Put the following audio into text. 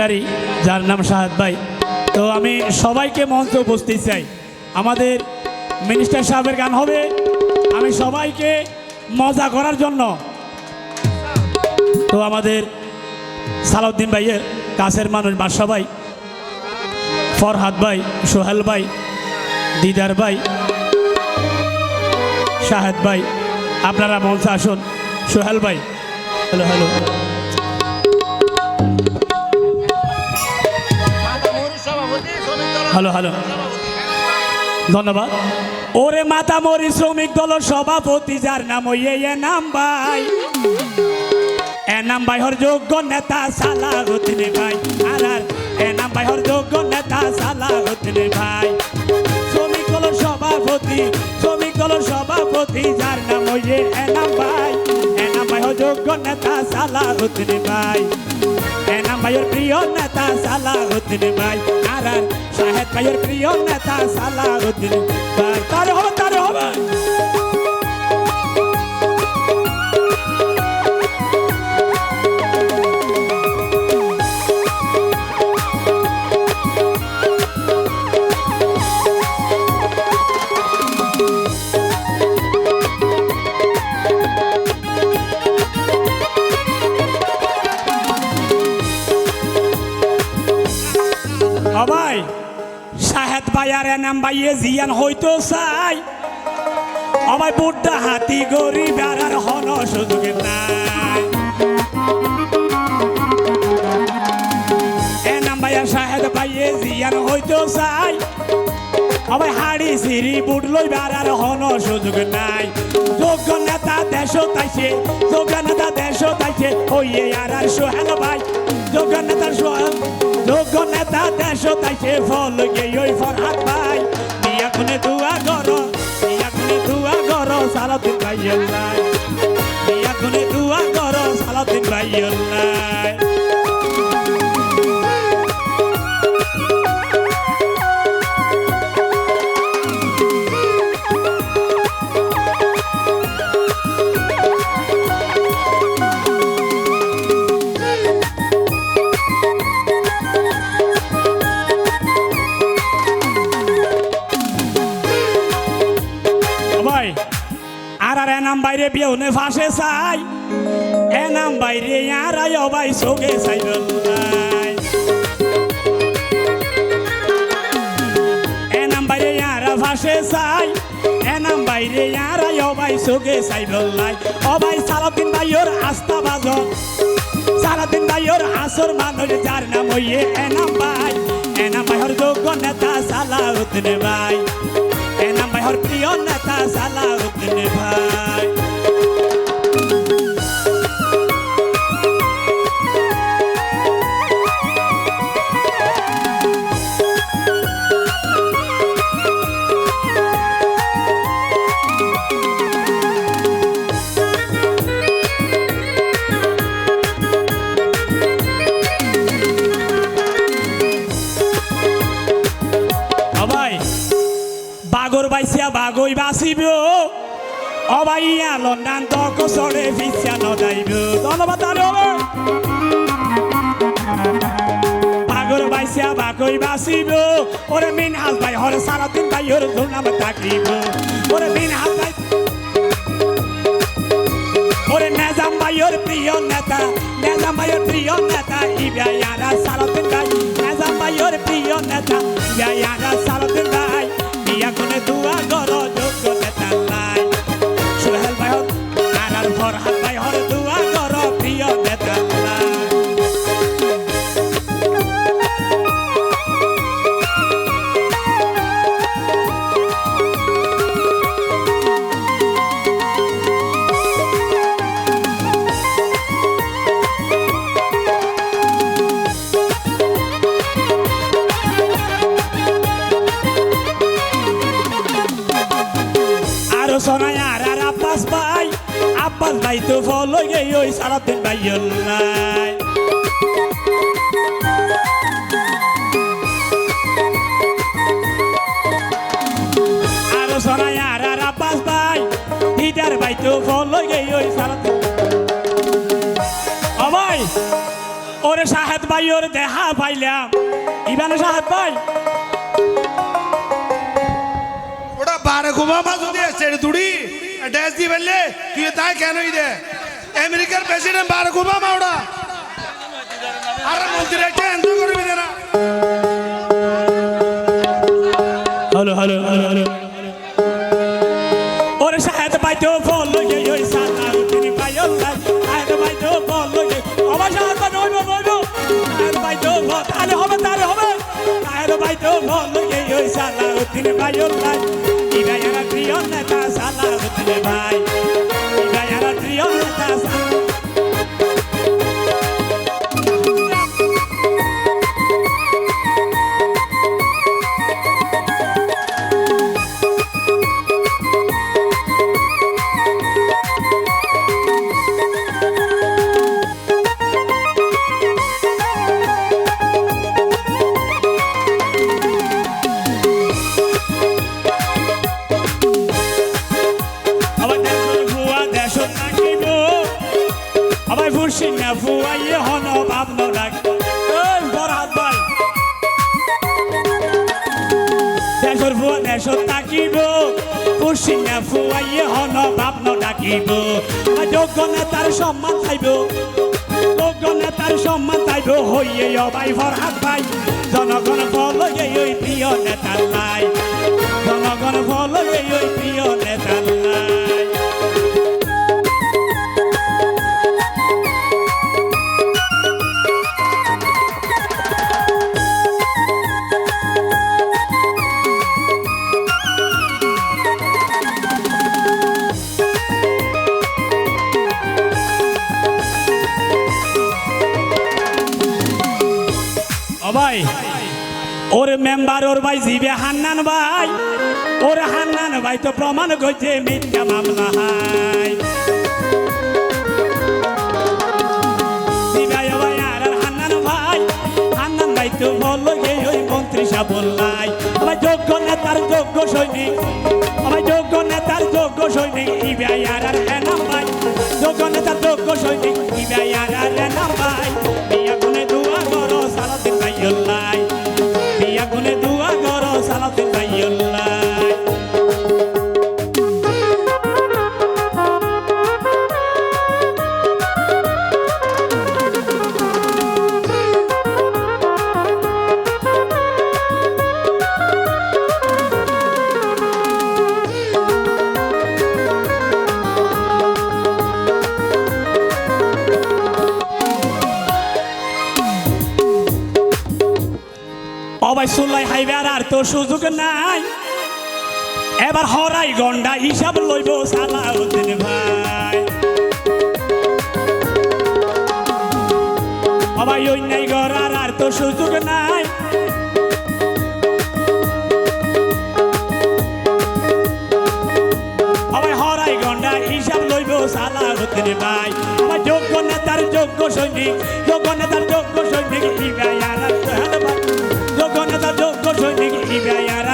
Secretary যার নাম শাহাদ ভাই। তো আমি সবাইকে মঞ্চে উপস্থিত চাই। আমাদের মিনিস্টার সাহেবের গান হবে। আমি সবাইকে মজা করার জন্য। তো আমাদের সালাউদ্দিন ভাইয়ের কাছের মানুষ বাদশা ভাই, ফরহাদ ভাই, সোহেল ভাই, দিদার ভাই, শাহেদ ভাই, আপনারা মঞ্চে আসুন। সোহেল ভাই। Hello hello hello hello. ধন্যবাদ। ওরে মাতা মরি শ্রমিক দল সভাপতি, যার নাম ওই নাম ভাই। এ নাম ভাই হর যোগ্য নেতা সালাহুদ্দিন ভাই। আর আর এ নাম ভাই হর যোগ্য নেতা সালাহুদ্দিন ভাই। শ্রমিক দল সভাপতি, শ্রমিক দল সভাপতি, যার নাম ওই এ নাম ভাই। নেতা সালাহুদ্দিন ভাই। এ নাম ভাইয়ের প্রিয় নেতা সালাহুদ্দিন ভাই। আর আর শাহেদ ভাইয়ের প্রিয় নেতা সালাহুদ্দিন ভাই। তার আর এনাম ভাইয়ে জিয়ান হইতো চাই। সবাই বুড্ডা হাতি গরিব আর হন সুযোগ নাই। এনাম ভাই আর শাহেদ ভাইয়ে জিয়ান হইতো চাই। সবাই হাড়ি সিঁড়ি বুট লইবার আর হন সুযোগ নাই। যোগ্য নেতা দেশ তাইছে, যোগ্য নেতা দেশ তাইছে, হইয়ে আর আর সোহেল ভাই। যোগ্য নেতা সোহেল যোগ্য নেতা দেশ তাইছে ফল ওই ফরহাদ ভাই। দিয়া কোনে দুয়া গর দিয়া কোনে দুয়া গর সালাদিন ভাই নাই। দিয়া কোনে দুয়া গর সালাদিন ভাই নাই। বাইরে বিয়েউনে ফাঁসে চাই। এনাম বাইরে আর আয় ভাই সোগে চাই নাই এনাম বাইরে আর ফাঁসে চাই। এনাম বাইরে আর আয় ভাই সোগে চাই ও ভাই সালাদিন ভাইয়ের আস্থা বাজন সারাদিন ভাইয়ের আসর মানুষ যার নাম হইয়ে এনাম ভাই এনাম ভাইয়ের যোগ্য নেতা সালাউদ্দিন ভাই এনাম ভাইয়ের প্রিয় নেতা সালাউদ্দিন ভাই বাগর বাইসিয়া বাগই বাসিব। অবাই লন্ডন তর্ক সরে ফিসিয়া নদাইব ধন্যবাদ বাগর বাইসিয়া বাগই বাসিব। ওরে মিন হাল ভাই, হরে সারাদিন ভাই, ওর ধুনাম তাকিব ওরে মিন হাল ভাই। ওরে নেজাম ভাইয়ের প্রিয় নেতা। নেজাম ভাইয়ের প্রিয় নেতা ইবিয়ারা সারাদিন ভাই। নেজাম ভাইয়ের প্রিয় নেতা ইবিয়ারা সারাদিন ভাই। আরও আর আব্বাস ভাই আব্বাস ভাই তো ফলো গে ওই সারাদিন ভাই নাই। আরও শোনায় আর আর আব্বাস ভাই দিদার ভাই তো ফলো গে ওই সারাদিন। ভাই, ওরে শাহেদ ভাই, ওর দেহা পাইলাম। ইবান সাহেব ভাই ওটা বারে ঘুমামা যদি ছেড়ে তুড়ি ড্যাস দিয়ে ফেললে তুই তাই কেনই দে আমেরিকার প্রেসিডেন্ট বারে ঘুমামা ওটা আরে মন্ত্রী একটা এনজয় করবি না হ্যালো হ্যালো হ্যালো হ্যালো ওরে সাহেব পাইতো ফল লগে ওই সালা উঠিনি পাইল না সাহেব পাইতো ফল লগে আমার সাহেব পাই নইব নইব সাহেব পাইতো ফল তাহলে হবে তাহলে হবে সাহেব পাইতো ফল লগে ওই সালা উঠিনি পাইল না ইবা ইয়ারা প্রিয় নেতা সালা ভাই দেশর থাকিব দেশর তাকিব। ফুসি না ফুয়াইয়ে হন, ভাবন ডাকিব। যোগ্য সম্মান চাইব। যোগ্য সম্মান হইয়ে অবাই জনগণ ওর মেম্বার ওর ভাই জিবে হান্নান ভাই। ওর হান্নান ভাই তো প্রমাণ করছে মিথ্যা মামলা হাই তো আমার যোগ্য নেতার যোগ্য সৈনিক। আমার যোগ্য নেতার যোগ্য সৈনিক ইবাই আর ভাই। যোগ্য নেতার সুলাই হাইবার আর তো সুযোগ নাই। এবার হরাই গন্ডা হিসাব লইব সালাউদ্দিন ভাই। অবাই অন্যায় গড়ার আর তো সুযোগ নাই। অবাই হরাই গন্ডা হিসাব লইব সালাউদ্দিন ভাই। আমার যোগ্য নেতার যোগ্য সৈনিক, যোগ্য নেতার যোগ্য সৈনিক ইবাই আর সৈনিক ইবে আর